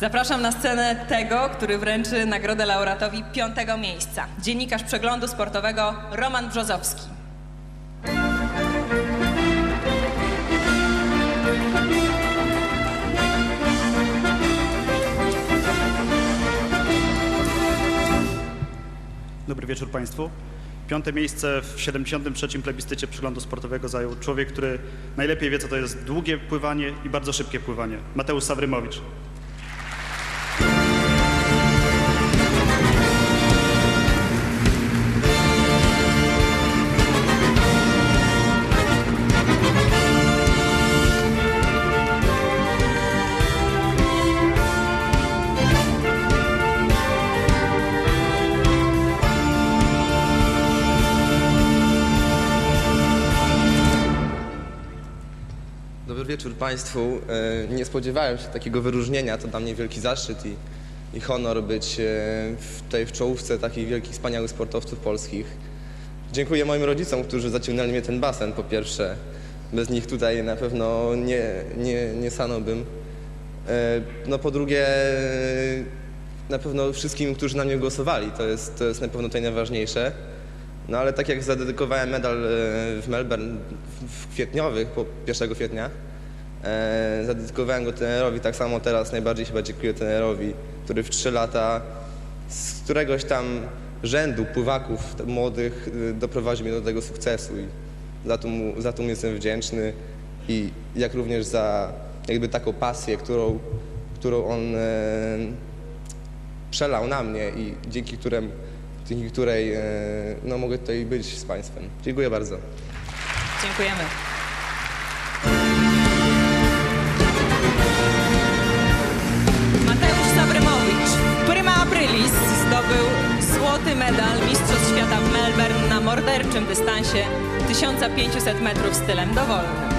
Zapraszam na scenę tego, który wręczy nagrodę laureatowi piątego miejsca. Dziennikarz przeglądu sportowego Roman Brzozowski. Dobry wieczór Państwu. Piąte miejsce w 73. plebiscycie przeglądu sportowego zajął człowiek, który najlepiej wie, co to jest długie pływanie i bardzo szybkie pływanie. Mateusz Sawrymowicz. Dobry wieczór Państwu. E, Nie spodziewałem się takiego wyróżnienia, to dla mnie wielki zaszczyt i, i honor być e, w tej w czołówce takich wielkich, wspaniałych sportowców polskich. Dziękuję moim rodzicom, którzy zaciągnęli mnie ten basen po pierwsze. Bez nich tutaj na pewno nie, nie, nie sanąłbym. E, No po drugie, na pewno wszystkim, którzy na mnie głosowali, to jest, to jest na pewno tutaj najważniejsze. No ale tak jak zadedykowałem medal e, w Melbourne w- kwietniowych, po 1 kwietnia, e, zadedykowałem go trenerowi, tak samo teraz najbardziej chyba dziękuję trenerowi, który w 3 lata z któregoś tam rzędu pływaków młodych e, doprowadził mnie do tego sukcesu i za to mu, za to mu jestem wdzięczny i jak również za jakby taką pasję, którą, którą on e, przelał na mnie i dzięki, którym, dzięki której e, no, mogę tutaj być z Państwem. Dziękuję bardzo. Dziękujemy. Mateusz Sabrymowicz, prima aprilis, zdobył złoty medal Mistrzostw Świata w Melbourne na morderczym dystansie 1500 metrów stylem dowolnym.